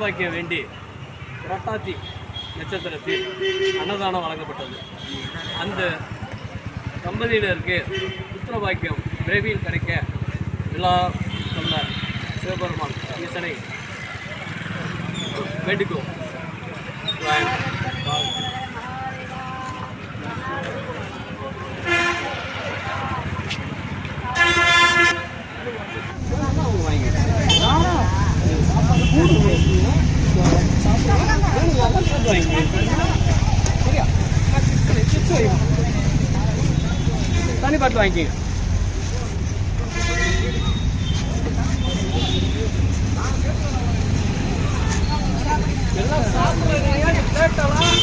பாக்கியம் வேண்டி புரட்டாத்தி நட்சத்திரத்தில் அன்னதானம் வழங்கப்பட்டது. அந்த தம்பதியினருக்கு புத்திரபாக்கியம் விரைவில் கிடைக்க விழா சொன்ன சிவபெருமான். ஈசனை வேண்டிக்கோ தனி பாட்டு வாங்கிக்கங்க எல்லாம் பிளேட்டெல்லாம்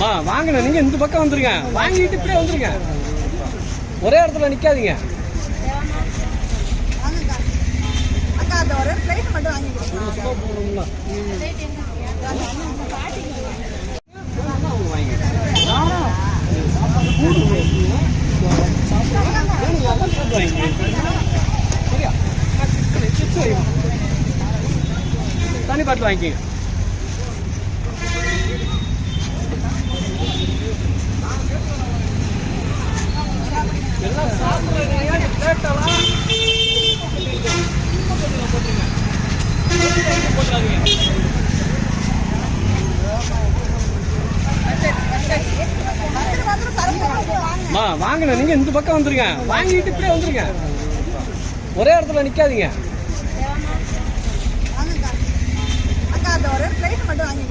மா வாங்கண்ணா நீங்க இந்த பக்கம் வந்துருங்க. வாங்கிட்டு இப்படியே வந்துருங்க. ஒரே இடத்துல நிக்காதீங்க அக்கா அந்த ஒரு பிளேட் மட்டும் வாங்கி கொடுங்க சும்மா போகணும்ல தனி பாட்டு வாங்கிக்கங்க எல்லாம் சாப்பிடுறீங்க பிளேட்டெல்லாம் போட்டுறாதீங்க வந்துட்டு வந்துட்டு தரப்பு வாங்க மா வாங்கண்ணா நீங்க இந்த பக்கம் வந்துருங்க. வாங்கிட்டு இப்படியே வந்துருங்க. ஒரே இடத்துல நிக்காதீங்க. வாங்கக்கா அக்கா அந்த ஒரு பிளேட் மட்டும் வாங்கி